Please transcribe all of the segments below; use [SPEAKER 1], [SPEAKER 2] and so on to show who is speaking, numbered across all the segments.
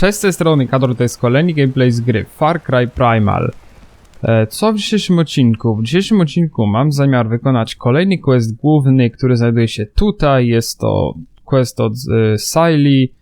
[SPEAKER 1] Cześć z tej strony Kador, to jest kolejny gameplay z gry Far Cry Primal. E, Co w dzisiejszym odcinku? W dzisiejszym odcinku mam zamiar wykonać kolejny quest główny, który znajduje się tutaj. Jest to quest od e, Siley.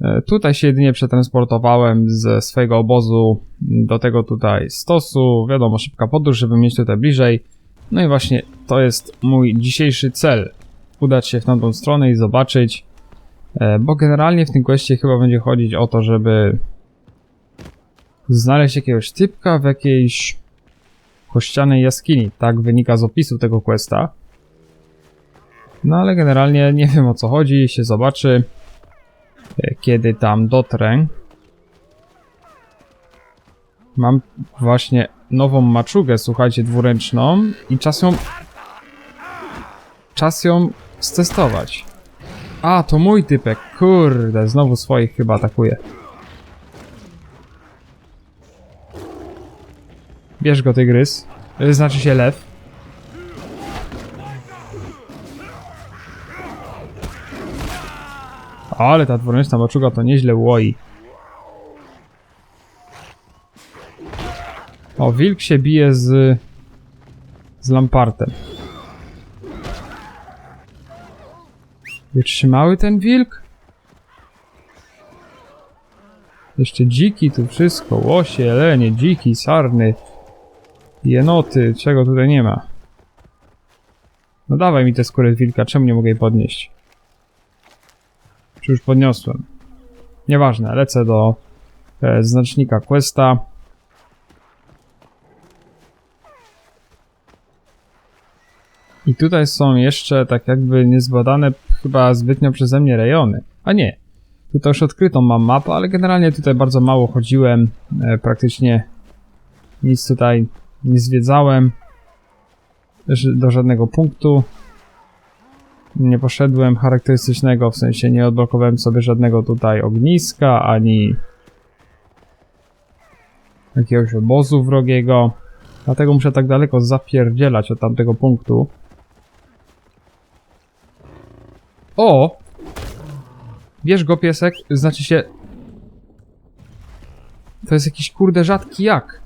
[SPEAKER 1] E, Tutaj się jedynie przetransportowałem ze swojego obozu do tego tutaj stosu. Wiadomo, szybka podróż, żeby mieć tutaj bliżej. No i właśnie to jest mój dzisiejszy cel. Udać się w tamtą stronę i zobaczyć, Bo generalnie w tym questie chyba będzie chodzić o to, żeby znaleźć jakiegoś typka w jakiejś kościanej jaskini. Tak wynika z opisu tego questa. No ale generalnie nie wiem o co chodzi, się zobaczy e, kiedy tam dotrę. Mam właśnie nową maczugę, słuchajcie, dwuręczną i czas ją czas ją stestować. A, to mój typek. Kurde, znowu swoich chyba atakuje. Bierz go, tygrys. Y, Znaczy się lew. Ale ta dwuręczna maczuga to nieźle łoi. O, wilk się bije z... z lampartem. Wytrzymały ten wilk? Jeszcze dziki tu wszystko, łosie, jelenie, dziki, sarny, jenoty, czego tutaj nie ma. No dawaj mi tę skórę wilka, czemu nie mogę jej podnieść? Czy już podniosłem? Nieważne, lecę do e, znacznika questa. I tutaj są jeszcze tak jakby niezbadane chyba zbytnio przeze mnie rejony. A nie, tutaj już odkrytą mam mapę, ale generalnie tutaj bardzo mało chodziłem, e, praktycznie nic tutaj nie zwiedzałem do żadnego punktu. Nie poszedłem charakterystycznego, w sensie nie odblokowałem sobie żadnego tutaj ogniska, ani jakiegoś obozu wrogiego. Dlatego muszę tak daleko zapierdzielać od tamtego punktu. O! Bierz go, piesek. Znaczy się... To jest jakiś kurde rzadki jak.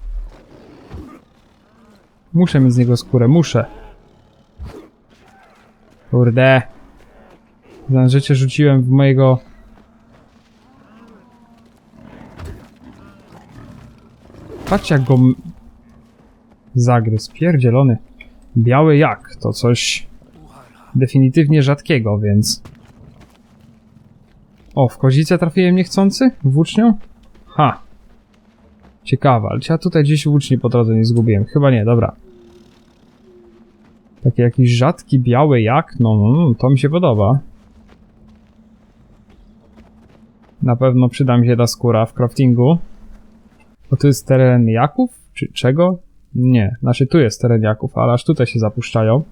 [SPEAKER 1] Muszę mieć z niego skórę, muszę. Kurde. Za życie rzuciłem w mojego... Patrzcie jak go... Zagryzł, pierdzielony. Biały jak, to coś definitywnie rzadkiego, więc... O, w kozicę trafiłem niechcący? Włócznią? Ha! Ciekawe, ale ja tutaj gdzieś włóczni po drodze nie zgubiłem? Chyba nie, dobra. Taki jakiś rzadki, biały jak? No, no, no, to mi się podoba. Na pewno przyda mi się ta skóra w craftingu. O, tu jest teren jaków? Czy czego? Nie, znaczy tu jest teren jaków, ale aż tutaj się zapuszczają.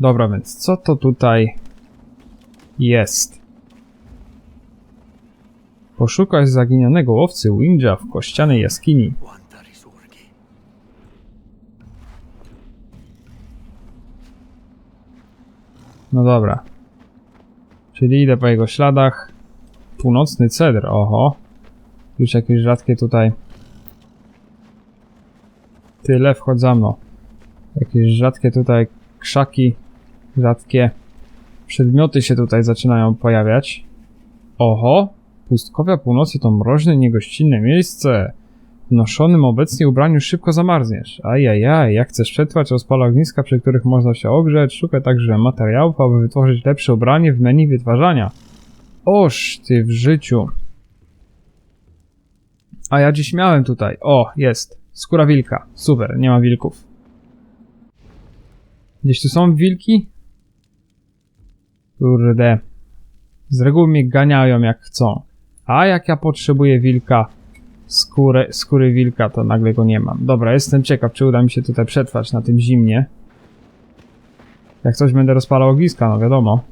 [SPEAKER 1] Dobra, więc co to tutaj jest? Poszukać zaginionego łowcy Winja w kościanej jaskini. No dobra. Czyli idę po jego śladach. Północny cedr, oho. Już jakieś rzadkie tutaj. Tyle, wchodź. Jakieś rzadkie tutaj krzaki, rzadkie przedmioty się tutaj zaczynają pojawiać. Oho, pustkowia północy to mroźne, niegościnne miejsce. W noszonym obecnie ubraniu szybko zamarzniesz. Ajajaj, jak chcesz przetrwać, rozpala ogniska, przy których można się ogrzeć, szukaj także materiałów, aby wytworzyć lepsze ubranie w menu wytwarzania. Oż ty w życiu. A ja dziś miałem tutaj. O, jest. Skóra wilka. Super, nie ma wilków. Gdzieś tu są wilki? Kurde. Z reguły mnie ganiają jak chcą. A jak ja potrzebuję wilka, skórę, skóry wilka, to nagle go nie mam. Dobra, jestem ciekaw, czy uda mi się tutaj przetrwać na tym zimnie. Jak coś będę rozpalał ogniska, no wiadomo.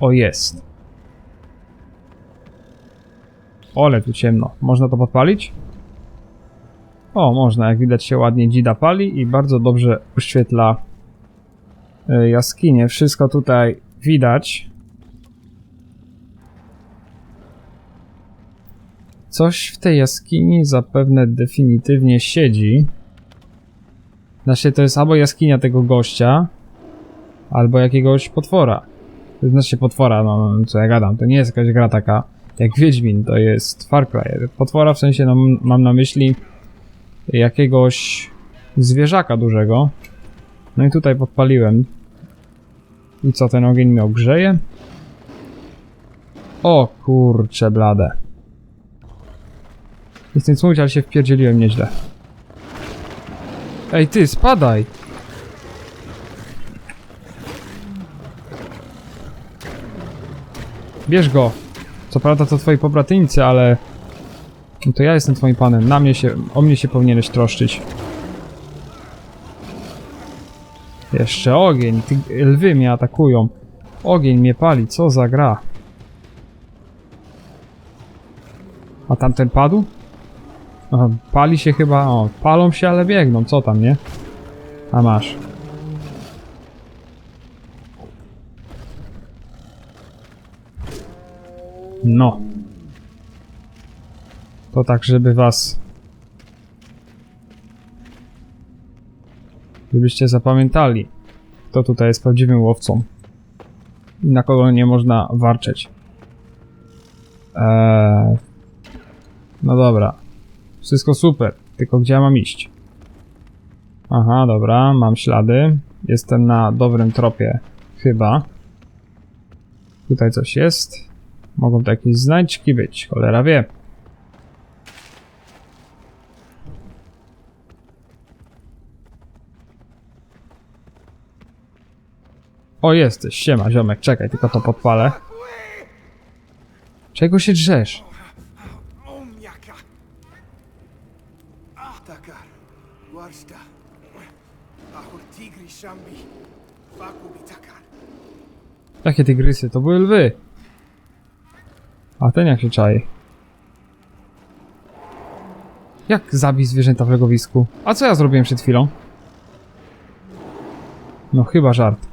[SPEAKER 1] O, jest. Ole, tu ciemno. Można to podpalić? O, można. Jak widać się ładnie dzida pali i bardzo dobrze oświetla E, jaskinie. Wszystko tutaj widać. Coś w tej jaskini zapewne definitywnie siedzi. Znaczy to jest albo jaskinia tego gościa, albo jakiegoś potwora. Znaczy potwora, no, no co ja gadam, to nie jest jakaś gra taka jak Wiedźmin, to jest Far Cry. Potwora w sensie no, mam na myśli jakiegoś zwierzaka dużego. No i tutaj podpaliłem i co, ten ogień mnie ogrzeje? O kurcze blade. Nic mówić, ale się wpierdzieliłem nieźle. Ej ty, spadaj! Bierz go! Co prawda to twoi pobratyńcy, ale... No to ja jestem twoim panem, na mnie się... o mnie się powinieneś troszczyć. Jeszcze ogień, ty, lwy mnie atakują. Ogień mnie pali, co za gra. A tamten padł? Aha, pali się chyba, o, palą się, ale biegną, co tam, nie? A masz. No. To tak, żeby was... Żebyście zapamiętali, kto tutaj jest prawdziwym łowcą. I na kogo nie można warczeć. Eee... No dobra. Wszystko super, tylko gdzie ja mam iść? Aha, dobra, mam ślady. Jestem na dobrym tropie, chyba. Tutaj coś jest. Mogą to jakieś znajdźki być, cholera wie. O, jesteś, siema, ziomek, czekaj, tylko to podpalę. Czego się drzesz? Jakie tygrysy? To były lwy. A ten jak się czai? Jak zabić zwierzęta w legowisku? A co ja zrobiłem przed chwilą? No chyba żart.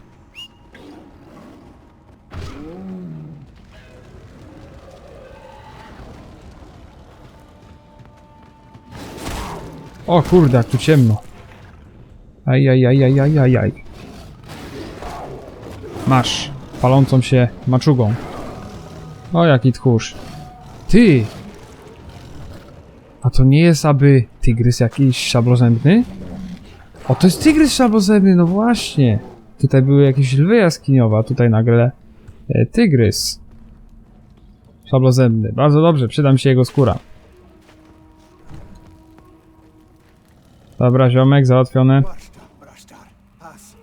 [SPEAKER 1] O kurde, tu ciemno. Aj, aj, aj, aj, aj, aj, aj. Masz palącą się maczugą. O, jaki tchórz. Ty! A to nie jest aby tygrys jakiś szablozębny? O, to jest tygrys szablozębny, no właśnie. Tutaj były jakieś lwy jaskiniowe, a tutaj nagle e, tygrys. Szablozębny. Bardzo dobrze, przyda mi się jego skóra. Dobra, ziomek,
[SPEAKER 2] As,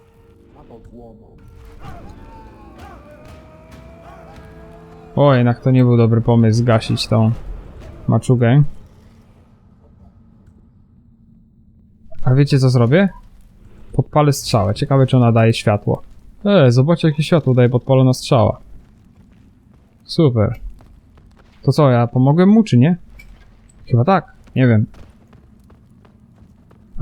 [SPEAKER 1] O, jednak to nie był dobry pomysł zgasić tą maczugę. A wiecie co zrobię? Podpalę strzałę. Ciekawe czy ona daje światło. E, zobaczcie jakie światło daje podpalona strzała. Super. To co, ja pomogłem mu czy nie? Chyba tak. Nie wiem.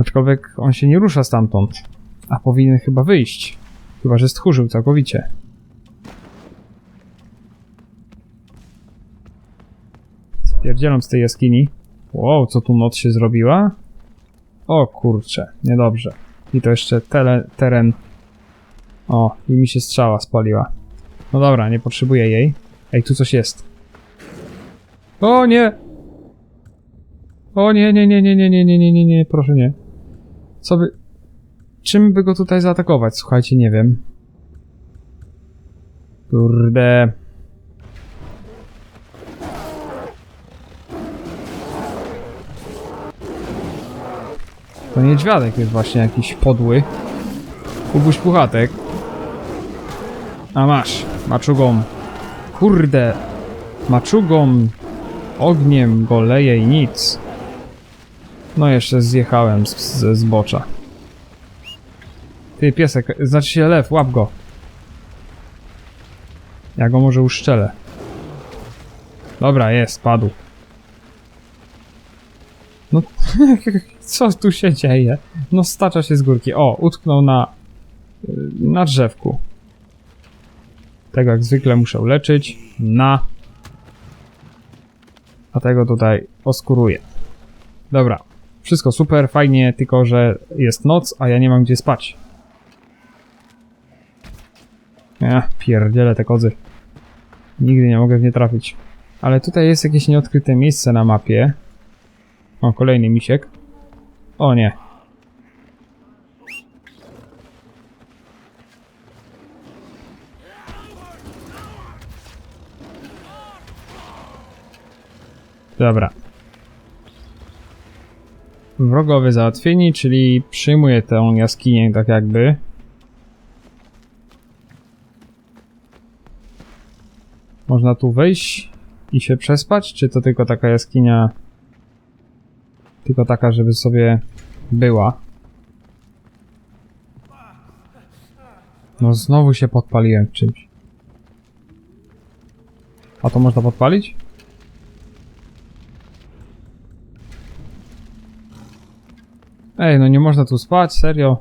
[SPEAKER 1] Aczkolwiek on się nie rusza stamtąd. A powinien chyba wyjść. Chyba, że stchórzył całkowicie. Spierdzielam z tej jaskini. Wow, co tu noc się zrobiła? O kurcze, niedobrze. I to jeszcze tele, teren. O, i mi się strzała spaliła. No dobra, nie potrzebuję jej. Ej, tu coś jest. O nie! O nie, nie, nie, nie, nie, nie, nie, nie, nie, nie, proszę nie. Co by... Czym by go tutaj zaatakować? Słuchajcie, nie wiem. Kurde... To niedźwiadek jest właśnie jakiś podły. Kubuś puchatek. A masz, maczugą. Kurde. Maczugą. Ogniem go leje i nic. No jeszcze zjechałem z, ze zbocza. Ty piesek, znaczy się lew, łap go. Ja go może uszczelę. Dobra, jest, padł. No, co tu się dzieje? No, stacza się z górki. O, utknął na, na drzewku. Tak jak zwykle muszę leczyć. Na. Dlatego tutaj oskuruję. Dobra. Wszystko super, fajnie, tylko że jest noc, a ja nie mam gdzie spać. Ja pierdzielę te kozy. Nigdy nie mogę w nie trafić. Ale tutaj jest jakieś nieodkryte miejsce na mapie. O, kolejny misiek. O nie. Dobra. Wrogowie załatwieni, czyli przyjmuję tę jaskinię tak jakby. Można tu wejść i się przespać, czy to tylko taka jaskinia tylko taka, żeby sobie była. No znowu się podpaliłem czymś. A to można podpalić? Ej, no nie można tu spać, serio?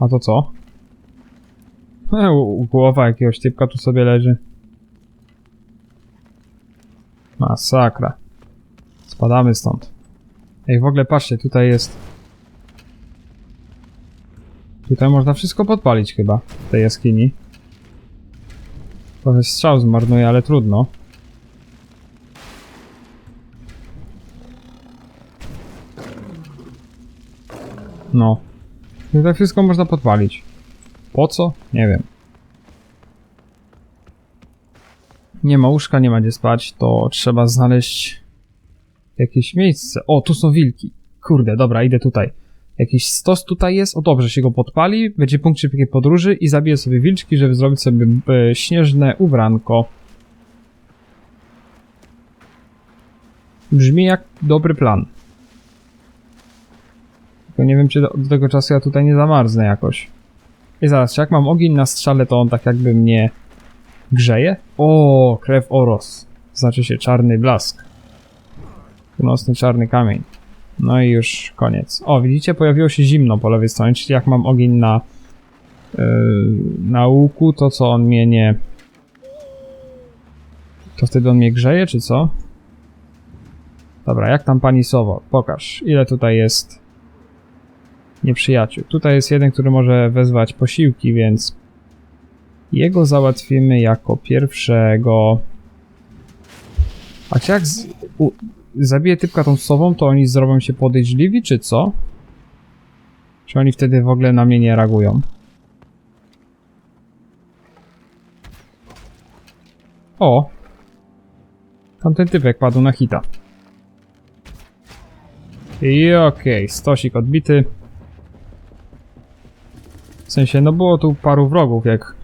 [SPEAKER 1] A to co? E, głowa jakiegoś typka tu sobie leży. Masakra. Spadamy stąd. Ej, w ogóle patrzcie, tutaj jest... Tutaj można wszystko podpalić chyba, w tej jaskini. Trochę strzał zmarnuje, ale trudno. No. Tutaj wszystko można podpalić. Po co? Nie wiem. Nie ma łóżka, nie ma gdzie spać, to trzeba znaleźć jakieś miejsce. O, tu są wilki. Kurde, dobra, idę tutaj. Jakiś stos tutaj jest. O dobrze, się go podpali. Będzie punkt szybkiej podróży i zabiję sobie wilczki, żeby zrobić sobie e, śnieżne ubranko. Brzmi jak dobry plan. Tylko nie wiem, czy do, do tego czasu ja tutaj nie zamarznę jakoś. I zaraz, jak mam ogień na strzale, to on tak jakby mnie grzeje? O, krew oros. Znaczy się czarny blask. Północny czarny kamień. No i już koniec. O, widzicie, pojawiło się zimno po lewej stronie, czyli jak mam ogień na yy, na łuku, to co on mnie nie... To wtedy on mnie grzeje, czy co? Dobra, jak tam pani Sowo? Pokaż, ile tutaj jest nieprzyjaciół. Tutaj jest jeden, który może wezwać posiłki, więc jego załatwimy jako pierwszego. A czy jak z... U... zabiję typka tą sową, to oni zrobią się podejrzliwi, czy co? Czy oni wtedy w ogóle na mnie nie reagują? O! Tamten typek padł na hita. I okej, stosik odbity. W sensie, no było tu paru wrogów, jak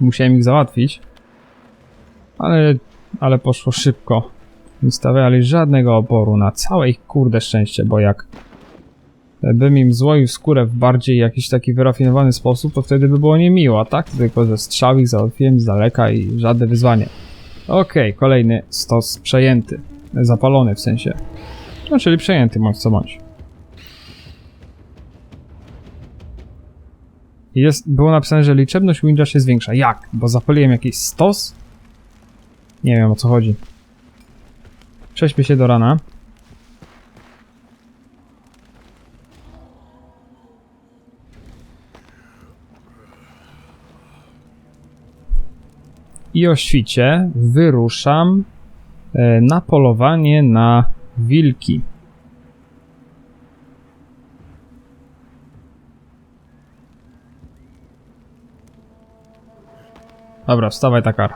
[SPEAKER 1] musiałem ich załatwić. Ale, ale poszło szybko. Nie stawiali żadnego oporu na całe ich kurde szczęście, bo jak bym im złoił skórę w bardziej jakiś taki wyrafinowany sposób, to wtedy by było niemiło, a tak? Tylko ze strzał ich załatwiłem z daleka i żadne wyzwanie. Okej, kolejny stos przejęty. Zapalony w sensie. No, czyli przejęty, bądź co bądź. Jest, było napisane, że liczebność Windra się zwiększa. Jak? Bo zapaliłem jakiś stos? Nie wiem o co chodzi. Prześpię się do rana. I o świcie wyruszam e, na polowanie na wilki. Dobra, wstawaj takar.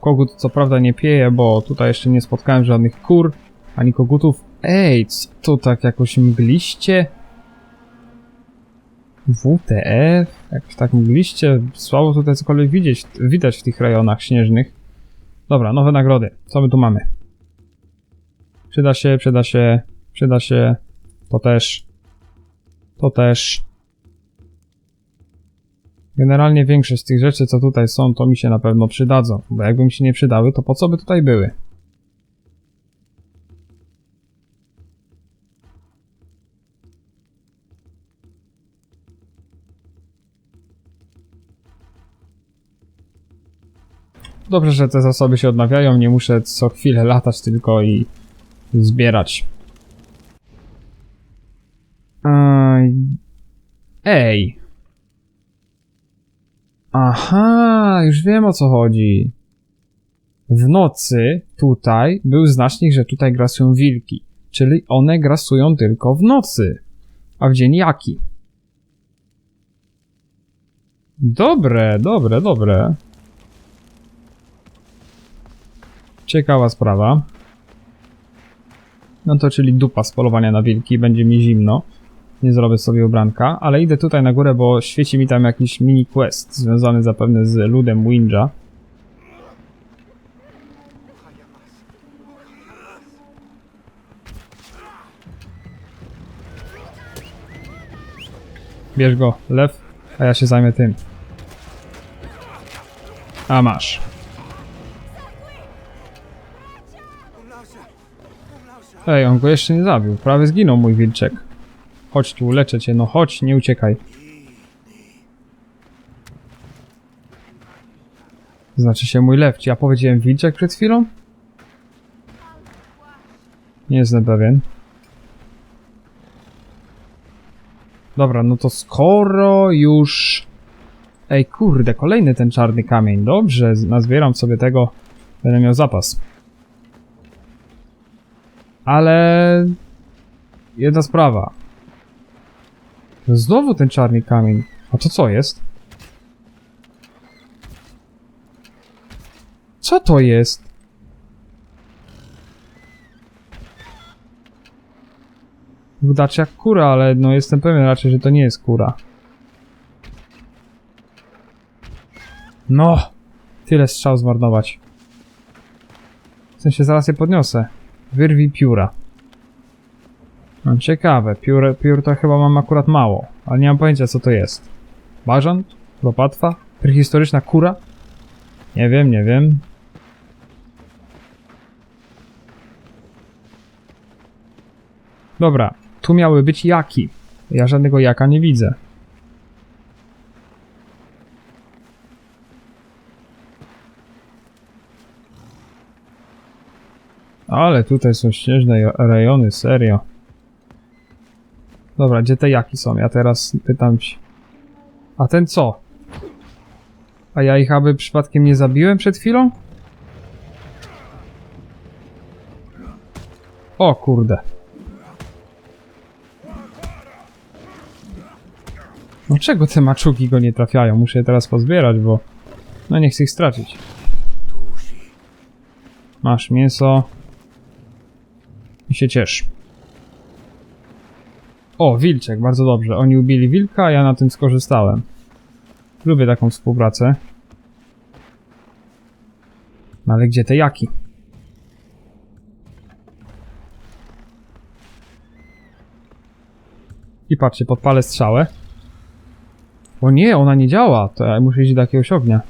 [SPEAKER 1] Kogut co prawda nie pieje, bo tutaj jeszcze nie spotkałem żadnych kur, ani kogutów. Ej, co tu tak jakoś mgliście? WTF? Jakoś tak mgliście? Słabo tutaj cokolwiek widzieć, widać w tych rejonach śnieżnych. Dobra, nowe nagrody. Co my tu mamy? Przyda się, przyda się, przyda się. To też. To też. Generalnie większość z tych rzeczy, co tutaj są, to mi się na pewno przydadzą. Bo jakby mi się nie przydały, to po co by tutaj były? Dobrze, że te zasoby się odnawiają, nie muszę co chwilę latać tylko i zbierać. Ej. Aha, już wiem o co chodzi. W nocy tutaj był znacznik, że tutaj grasują wilki, czyli one grasują tylko w nocy, a w dzień jaki? Dobre, dobre, dobre. Ciekawa sprawa. No to czyli dupa z polowania na wilki, będzie mi zimno. Nie zrobię sobie ubranka, ale idę tutaj na górę, bo świeci mi tam jakiś mini quest związany zapewne z ludem Winja. Bierz go, lew, a ja się zajmę tym. A masz. Ej, on go jeszcze nie zabił. Prawie zginął mój wilczek. Chodź tu, leczę cię, no chodź, nie uciekaj. Znaczy się mój lew. Czy ja powiedziałem wilczek przed chwilą? Nie jestem pewien. Dobra, no to skoro już... Ej, kurde, kolejny ten czarny kamień. Dobrze, nazbieram sobie tego. Będę miał zapas. Ale... Jedna sprawa. Znowu ten czarny kamień. A to co jest? Co to jest? Wydaczy jak kura, ale no jestem pewien raczej, że to nie jest kura. No! Tyle strzał zmarnować. W sensie zaraz je podniosę. Wyrwij pióra. No, ciekawe, piór, piór to chyba mam akurat mało, ale nie mam pojęcia co to jest. Bażant? Łopatwa? Prehistoryczna kura? Nie wiem, nie wiem. Dobra, tu miały być jaki. Ja żadnego jaka nie widzę. Ale tutaj są śnieżne jo- rejony, serio. Dobra, gdzie te jaki są? Ja teraz pytam ci. A ten co? A ja ich aby przypadkiem nie zabiłem przed chwilą? O kurde. No czego te maczugi go nie trafiają? Muszę je teraz pozbierać, bo... No nie chcę ich stracić. Masz mięso. I się ciesz. O, wilczek, bardzo dobrze. Oni ubili wilka, ja na tym skorzystałem. Lubię taką współpracę. No ale gdzie te jaki? I patrzcie, podpalę strzałę. O nie, ona nie działa. To ja muszę iść do jakiegoś ognia.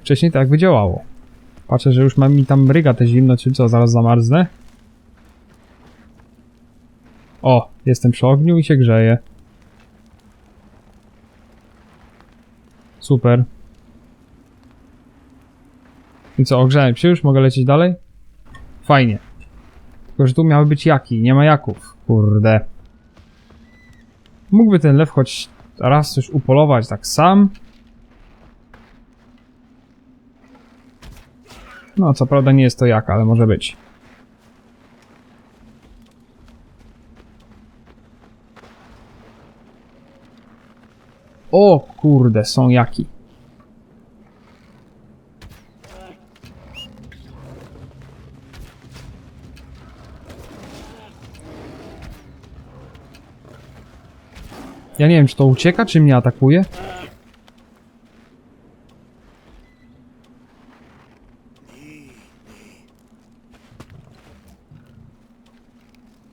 [SPEAKER 1] Wcześniej tak by działało. Patrzę, że już ma mi tam bryga te zimno, czy co, zaraz zamarznę. O, jestem przy ogniu i się grzeję. Super. I co, ogrzałem się już? Mogę lecieć dalej? Fajnie. Tylko, że tu miały być jaki, nie ma jaków. Kurde. Mógłby ten lew choć raz coś upolować tak sam? No, co prawda nie jest to jak, ale może być. O kurde, są jaki. Ja nie wiem, czy to ucieka, czy mnie atakuje.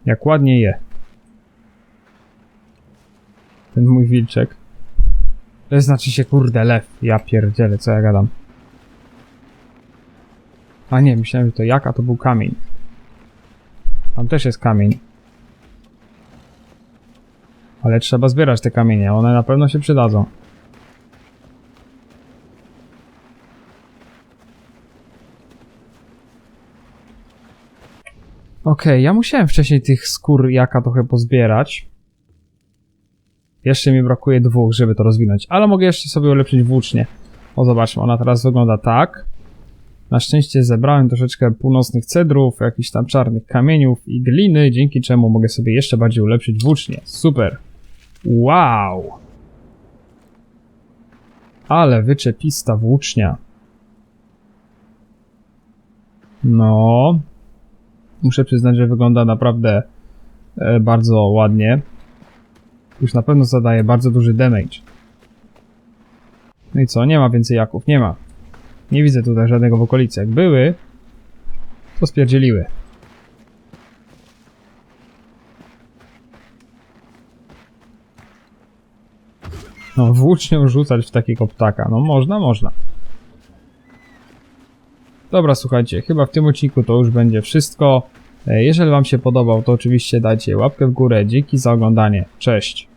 [SPEAKER 1] Jak ładnie je. Ten mój wilczek. To znaczy się kurde lew. Ja pierdzielę, co ja gadam. A nie, myślałem, że to jaka to był kamień. Tam też jest kamień. Ale trzeba zbierać te kamienie, one na pewno się przydadzą. Okej, okay, ja musiałem wcześniej tych skór jaka trochę pozbierać. Jeszcze mi brakuje dwóch, żeby to rozwinąć, ale mogę jeszcze sobie ulepszyć włócznie. O, zobaczmy, ona teraz wygląda tak. Na szczęście zebrałem troszeczkę północnych cedrów, jakichś tam czarnych kamieniów i gliny, dzięki czemu mogę sobie jeszcze bardziej ulepszyć włócznie. Super. Wow. Ale wyczepista włócznia. No. Muszę przyznać, że wygląda naprawdę e, bardzo ładnie. Już na pewno zadaje bardzo duży damage. No i co? Nie ma więcej jaków, nie ma. Nie widzę tutaj żadnego w okolicy. Jak były, to spierdzieliły. No, włócznią rzucać w takiego ptaka. No, można, można. Dobra, słuchajcie, chyba w tym odcinku to już będzie wszystko. E, Jeżeli Wam się podobał, to oczywiście dajcie łapkę w górę. Dzięki za oglądanie. Cześć.